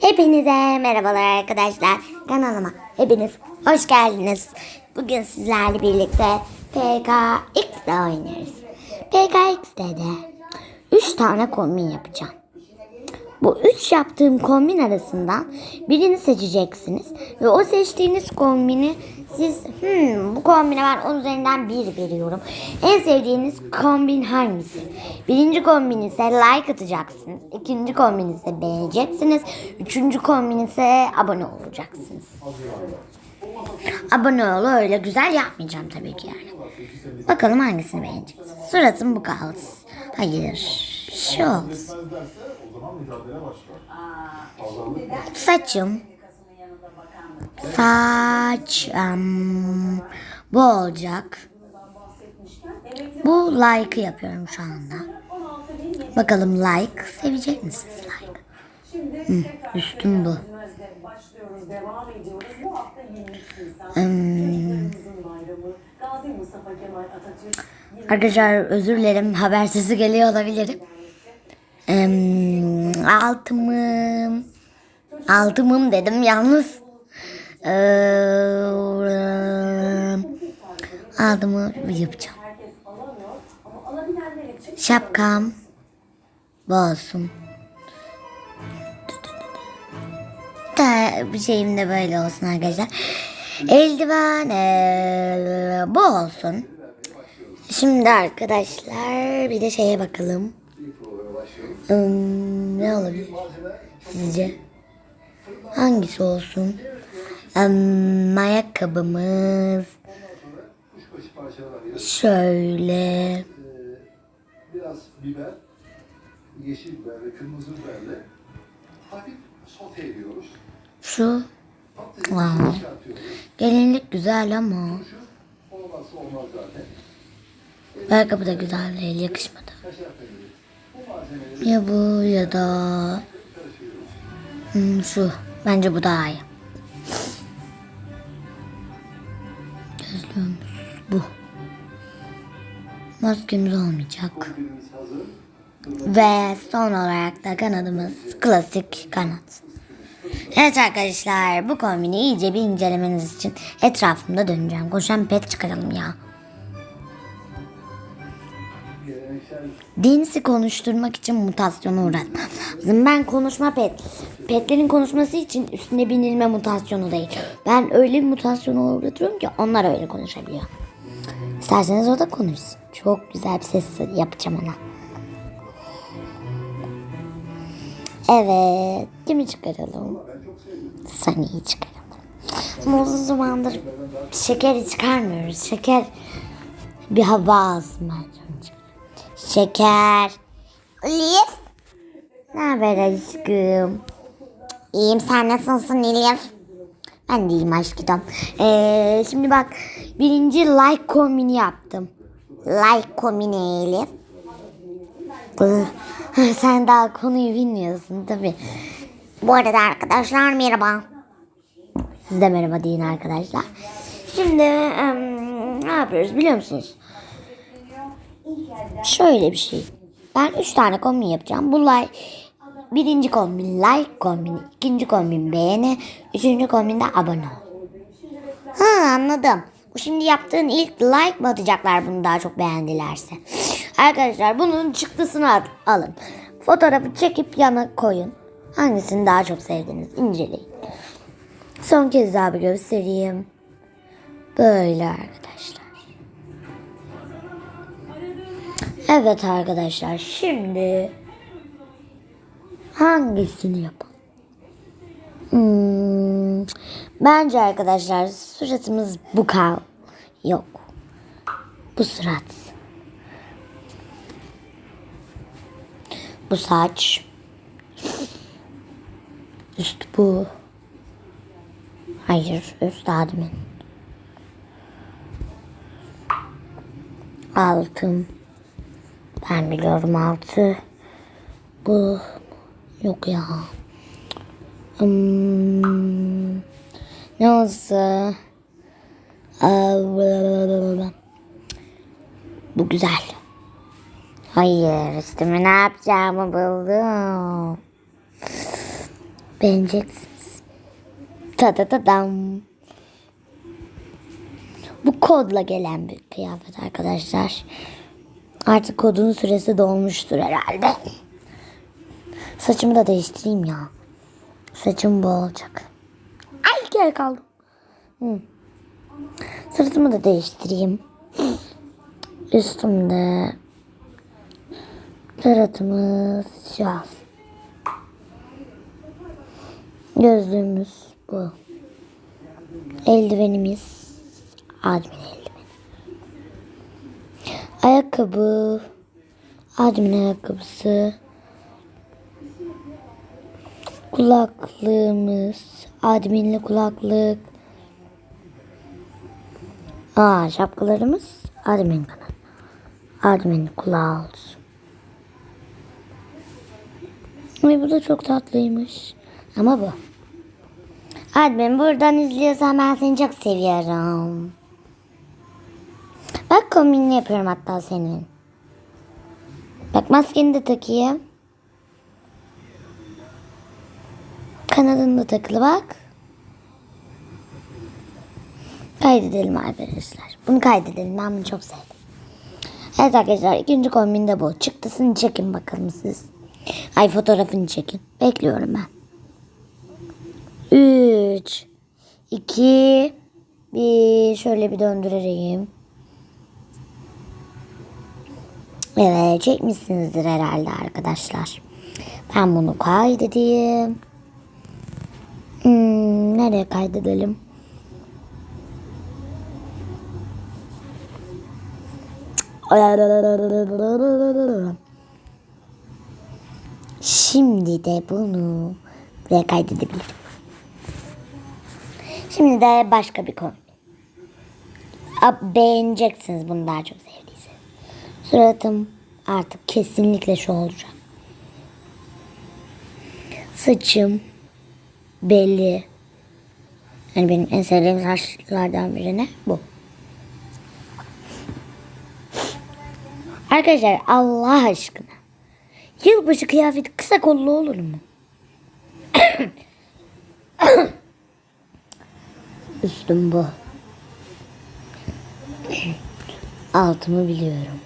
Hepinize merhabalar arkadaşlar. Kanalıma hepiniz hoş geldiniz. Bugün sizlerle birlikte PKX'de oynuyoruz. PKX'de de 3 tane kombin yapacağım. Bu 3 yaptığım kombin arasından birini seçeceksiniz. Ve o seçtiğiniz kombini siz hmm, bu kombine ben 10 üzerinden 1 veriyorum. En sevdiğiniz kombin hangisi? Birinci kombin ise like atacaksınız. İkinci kombin ise beğeneceksiniz. Üçüncü kombin ise abone olacaksınız. Abone ol öyle güzel yapmayacağım tabii ki yani. Bakalım hangisini beğeneceksiniz. Suratım bu kalsın. Hayır. Şu olsun. Saçım. Saçım. Bu olacak. Bu like'ı yapıyorum şu anda. Bakalım like sevecek misiniz like? Hı, üstüm bu. başlıyoruz, devam ediyoruz. Bu hafta 23 Nisan. Hmm. Arkadaşlar özür dilerim habersiz geliyor olabilirim. Em, altımım. Altımım dedim yalnız. Eee, altımı yapacağım. Şapkam bu. Da bir şeyim de böyle olsun arkadaşlar. Eldiven eee, bu olsun. Şimdi arkadaşlar bir de şeye bakalım. Hmm, ne olabilir sizce? Hangisi olsun? Hmm, ayakkabımız. Şöyle. biraz biber, yeşil biber ve kırmızı biberle hafif sote ediyoruz. Şu Wow. gelinlik güzel ama olmazsa olmaz zaten. ayakkabı da güzel değil yakışmadı. Ya bu ya da hmm, şu. Bence bu daha iyi. Maskemiz olmayacak. Ve son olarak da kanadımız klasik kanat. Evet arkadaşlar bu kombini iyice bir incelemeniz için etrafımda döneceğim. Koşan pet çıkaralım ya. Deniz'i konuşturmak için mutasyona uğratmam lazım. Ben konuşma pet. Petlerin konuşması için üstüne binilme mutasyonu değil. Ben öyle bir mutasyona uğratıyorum ki onlar öyle konuşabiliyor. İsterseniz o da konuşsun. Çok güzel bir ses yapacağım ona. Evet. Kimi çıkaralım? Sunny'i çıkaralım. Ama uzun zamandır şekeri çıkarmıyoruz. Şeker bir hava alsın. Şeker. Elif. Ne haber aşkım? İyiyim sen nasılsın Elif? Ben de iyiyim aşkım. Ee, şimdi bak birinci like kombini yaptım. Like kombini Elif. Sen daha konuyu bilmiyorsun tabi. Bu arada arkadaşlar merhaba. Siz de merhaba deyin arkadaşlar. Şimdi em, ne yapıyoruz biliyor musunuz? Şöyle bir şey. Ben üç tane kombin yapacağım. Bu like birinci kombin like kombin, ikinci kombin beğeni, üçüncü kombin de abone ol. Ha anladım. Şimdi yaptığın ilk like mı atacaklar bunu daha çok beğendilerse? Arkadaşlar bunun çıktısını alın. Fotoğrafı çekip yana koyun. Hangisini daha çok sevdiniz inceleyin. Son kez daha bir göstereyim. Böyle arkadaşlar. Evet arkadaşlar şimdi hangisini yapalım? Hmm, bence arkadaşlar suratımız bu kal. Yok. Bu surat. Bu saç. Üst bu. Hayır üst admin. Altım. Ben biliyorum altı. Bu yok ya. Hmm, ne olsa bu güzel. Hayır üstüme ne yapacağımı buldum. Beğeneceksiniz. Ta ta ta dam. Bu kodla gelen bir kıyafet arkadaşlar. Artık kodun süresi dolmuştur herhalde. Saçımı da değiştireyim ya. Saçım bu olacak. Ay geri kaldım. Hı. Sırtımı da değiştireyim. Üstümde sırtımız siyah. Gözlüğümüz bu. Eldivenimiz Admin eldiveni. Ayakkabı Admin ayakkabısı. Kulaklığımız Adminli kulaklık. Aa şapkalarımız Admin kanal. Admin kulağı olsun. Ay bu da çok tatlıymış. Ama bu. Admin buradan izliyorsan ben seni çok seviyorum. Bak kombinini yapıyorum hatta senin. Bak maskeni de takayım. Kanadın da takılı bak. Kaydedelim arkadaşlar. Bunu kaydedelim. Ben bunu çok sevdim. Evet arkadaşlar ikinci kombin de bu. Çıktısını çekin bakalım siz. Ay fotoğrafını çekin. Bekliyorum ben. 3 2 1 şöyle bir döndüreyim. Evet çekmişsinizdir herhalde arkadaşlar. Ben bunu kaydedeyim. Hmm, nereye kaydedelim? Şimdi de bunu buraya kaydedebilirim. Şimdi de başka bir konu. Beğeneceksiniz bunu daha çok sevdiyseniz. Suratım artık kesinlikle şu olacak. Saçım belli. Yani benim en sevdiğim saçlardan biri ne? Bu. Arkadaşlar Allah aşkına. Yılbaşı kıyafeti kısa kollu olur mu? Üstüm bu. Altımı biliyorum.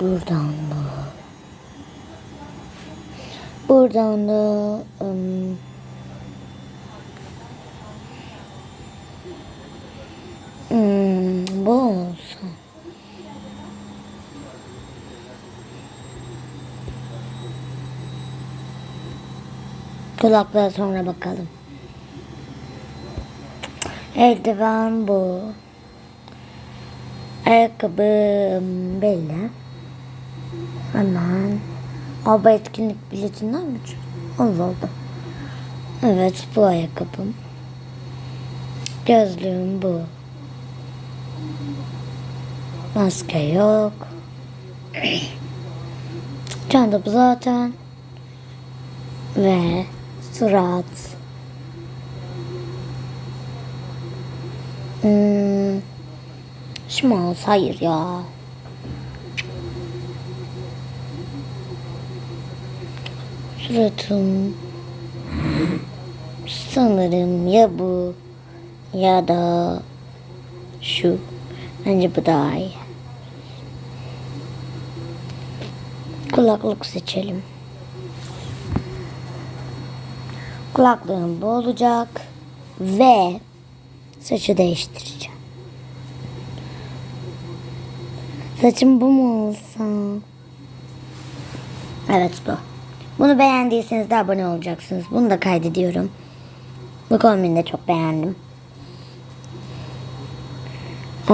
Buradan da. Buradan da ım, hmm, bu olsun. Kulaklığa sonra bakalım. Eldiven bu. Ayakkabım belli. Hemen. Aba etkinlik biletinden mi çıktı? Allah Allah. Evet bu ayakkabım. Gözlüğüm bu. Maske yok. Çanta bu zaten. Ve surat. Hmm. Şmals hayır ya. Suratım. Sanırım ya bu ya da şu. Bence bu daha iyi. Kulaklık seçelim. Kulaklığım bu olacak. Ve saçı değiştireceğim. Saçım bu mu olsa? Evet bu. Bunu beğendiyseniz de abone olacaksınız. Bunu da kaydediyorum. Bu kombini de çok beğendim. Ee,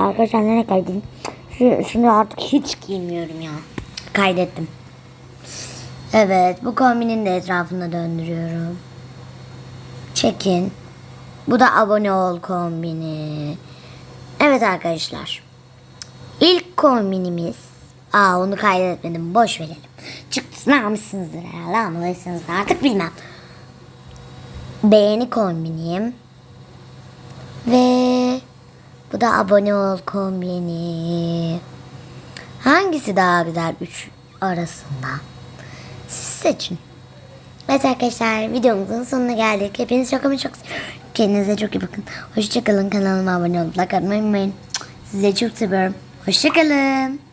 arkadaşlar nereye kaydedeyim? Şu, artık hiç giymiyorum ya. Kaydettim. Evet bu kombinin de etrafında döndürüyorum. Çekin. Bu da abone ol kombini. Evet arkadaşlar. İlk kombinimiz. Aa onu kaydetmedim. Boş verelim. Çıktısını almışsınızdır herhalde. Almalısınız da artık bilmem. Beğeni kombinim. Ve bu da abone ol kombini. Hangisi daha güzel üç arasında? Siz seçin. Evet arkadaşlar videomuzun sonuna geldik. Hepiniz çok ama çok kendinize çok iyi bakın. Hoşçakalın kanalıma abone olup like atmayı unutmayın. Sizi çok seviyorum. Hoşçakalın.